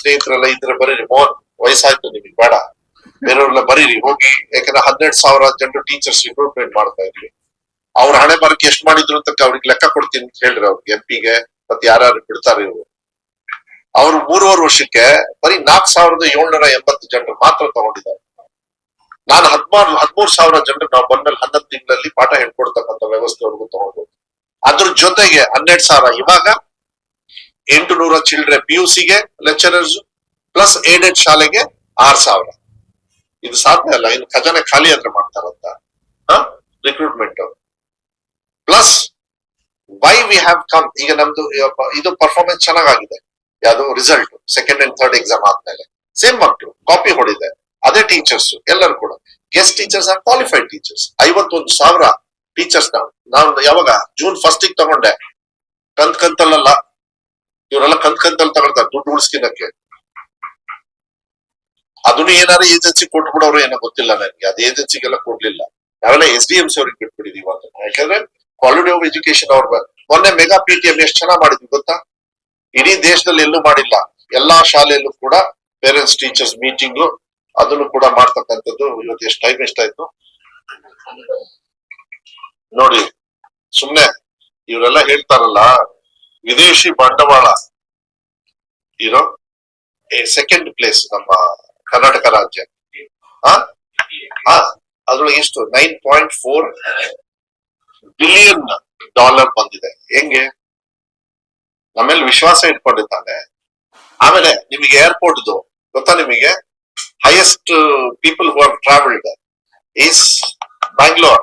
ಸ್ನೇಹಿತರೆಲ್ಲ ಇದ್ರೆ ಬರೀರಿ ಮೋಹನ್ ವಯಸ್ಸಾಯ್ತು ನಿಮಗೆ, ಬೇಡ. ಬೇರೆಯವ್ರೆಲ್ಲ ಬರೀರಿ, ಹೋಗಿ, ಯಾಕಂದ್ರೆ ಹನ್ನೆರಡು ಸಾವಿರ ಜನರು ಟೀಚರ್ಸ್ ರಿಕ್ರೂಟ್ಮೆಂಟ್ ಮಾಡ್ತಾ ಇದ್ವಿ. ಅವ್ರ ಹಣೆ ಬರಕ್ಕೆ ಎಷ್ಟು ಮಾಡಿದ್ರು ಅಂತ ಅವ್ರಿಗೆ ಲೆಕ್ಕ ಕೊಡ್ತೀನಿ ಅಂತ ಹೇಳ್ರಿ ಅವ್ರಿಗೆ ಎಂ ಪಿಗೆ ಮತ್ತೆ ಯಾರ್ಯಾರು ಬಿಡ್ತಾರೆ ಇವರು. ಅವ್ರು ಮೂರುವರೆ ವರ್ಷಕ್ಕೆ ಬರೀ ನಾಲ್ಕ್ ಸಾವಿರದ ಏಳ್ನೂರ ಎಂಬತ್ತು ಜನರು ಮಾತ್ರ ತಗೊಂಡಿದ್ದಾರೆ. ನಾನು ಹದ್ಮಾರು, ಹದ್ಮೂರ್ ಸಾವಿರ ಜನರು ನಾವು ಬಂದಲ್ಲಿ ಹನ್ನೊಂದು ತಿಂಗಳಲ್ಲಿ ಪಾಠ ಹೇಳ್ಕೊಡ್ತಕ್ಕಂಥ ವ್ಯವಸ್ಥೆವರೆಗೂ ತಗೊಂಡು ಅದ್ರ ಜೊತೆಗೆ ಹನ್ನೆರಡು ಸಾವಿರ ಇವಾಗ ಎಂಟು ನೂರ ಚಿಲ್ಡ್ರೆ ಪಿ ಯು ಸಿಗೆ ಲೆಕ್ಚರರ್ಸ್ ಪ್ಲಸ್ ಏಡೆಡ್ ಶಾಲೆಗೆ ಆರ್ ಸಾವಿರ. ಇದು ಸಾಧ್ಯ ಅಲ್ಲ, ಇನ್ನು ಖಜಾನೆ ಖಾಲಿ ಆದ್ರೆ ಮಾಡ್ತಾರಂತ recruitment plus why we have come ಈಗ ನಮ್ದು, ಇದು ಪರ್ಫಾರ್ಮೆನ್ಸ್ ಚೆನ್ನಾಗಿದೆ ಯಾವುದು result second and third exam ಆದ್ಮೇಲೆ. ಸೇಮ್ ಮಕ್ಕಳು ಕಾಪಿ ಹೊಡಿದೆ. ಅದೇ ಟೀಚರ್ಸ್ ಎಲ್ಲರೂ ಕೂಡ. Guest teachers are qualified teachers ಐವತ್ತೊಂದು ಸಾವಿರ ಟೀಚರ್ಸ್ ನಾವು. ನಾನು ಯಾವಾಗ ಜೂನ್ ಫಸ್ಟ್ ತಗೊಂಡೆ. ಕಂತ್ ಕಂತಲ್ಲ ಇವರೆಲ್ಲ ಕಂತ್ ಕಂತಲ್ಲಿ ತಗೊಳ್ತಾರೆ, ದುಡ್ಡು ಉಳಿಸ್ಕಿನಕ್ಕೆ ಅದನ್ನು ಏನಾದ್ರು ಏಜೆನ್ಸಿ ಕೊಟ್ಬಿಡೋರು ಏನೋ ಗೊತ್ತಿಲ್ಲ ನನಗೆ, ಅದು ಏಜೆನ್ಸಿಗೆಲ್ಲ ಕೊಡ್ಲಿಲ್ಲ. ನಾವೆಲ್ಲ ಎಸ್ ಡಿ ಎಂ ಸಿ ಅವ್ರಿಗೆ ಬಿಟ್ಬಿಟ್ಟಿದೀವಿ ಅದನ್ನ ಯಾಕಂದ್ರೆ ಕ್ವಾಲಿಟಿ ಆಫ್ ಎಜುಕೇಶನ್ ಅವ್ರ ಮೊನ್ನೆ ಮೆಗಾ ಪಿ ಟಿ ಎಂ ಎಷ್ಟು ಚೆನ್ನಾಗಿ ಮಾಡಿದ್ವಿ ಗೊತ್ತಾ? ಇಡೀ ದೇಶದಲ್ಲಿ ಎಲ್ಲೂ ಮಾಡಿಲ್ಲ. ಎಲ್ಲಾ ಶಾಲೆಯಲ್ಲೂ ಕೂಡ ಪೇರೆಂಟ್ಸ್ ಟೀಚರ್ಸ್ ಮೀಟಿಂಗ್ ಅದನ್ನು ಕೂಡ ಮಾಡ್ತಕ್ಕಂಥದ್ದು ಇವತ್ತು ಎಷ್ಟು ಟೈಮ್ ಎಷ್ಟಾಯ್ತು ನೋಡಿ, ಸುಮ್ನೆ ಇವರೆಲ್ಲ ಹೇಳ್ತಾರಲ್ಲ, ವಿದೇಶಿ ಬಂಡವಾಳ. ಇರೋ ಸೆಕೆಂಡ್ ಪ್ಲೇಸ್ ನಮ್ಮ ಕರ್ನಾಟಕ ರಾಜ್ಯ. ಅದ್ರೊಳಗೆ ಎಷ್ಟು? Nine point four billion dollar ಬಂದಿದೆ. ಹೆಂಗೆ? ನಮ್ಮೇಲೆ ವಿಶ್ವಾಸ ಇಟ್ಕೊಂಡಿದ್ದಾನೆ. ಆಮೇಲೆ ನಿಮಗೆ ಏರ್ಪೋರ್ಟ್ದು ಗೊತ್ತಾ ನಿಮಗೆ? Highest people who have travelled is Bangalore